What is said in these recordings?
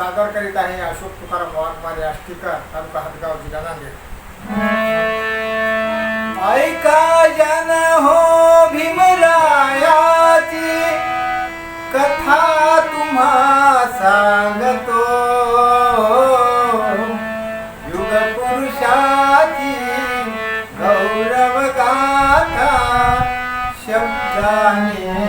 सादर करीत आहे अशोक तुकाराम वाघमारे आष्टीकर तालुका हदगाव जिल्हा नांदेड. ऐका जन हो भीमरायाची कथा तुम्हा सांगतो. युग पुरुषाची गौरव गाथा शब्दाने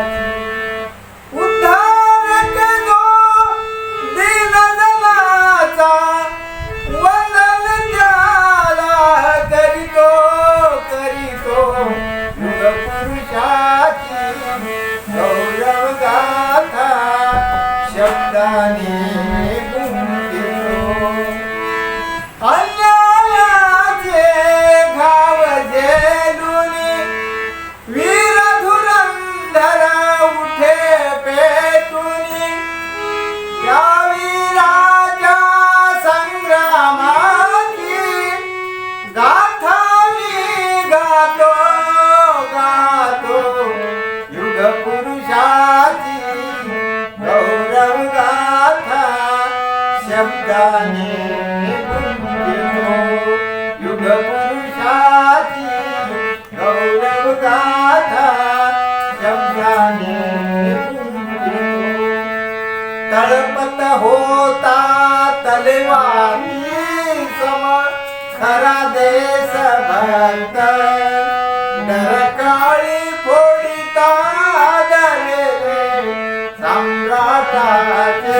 शब्दाने शब्दाने युग पुरुषाची गौरव गाथा शब्दाने तळपत होता तलवारी सम खरा देश भक्त. नरकाळी फोडिता दरे सम्राटाचे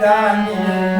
शब्दाने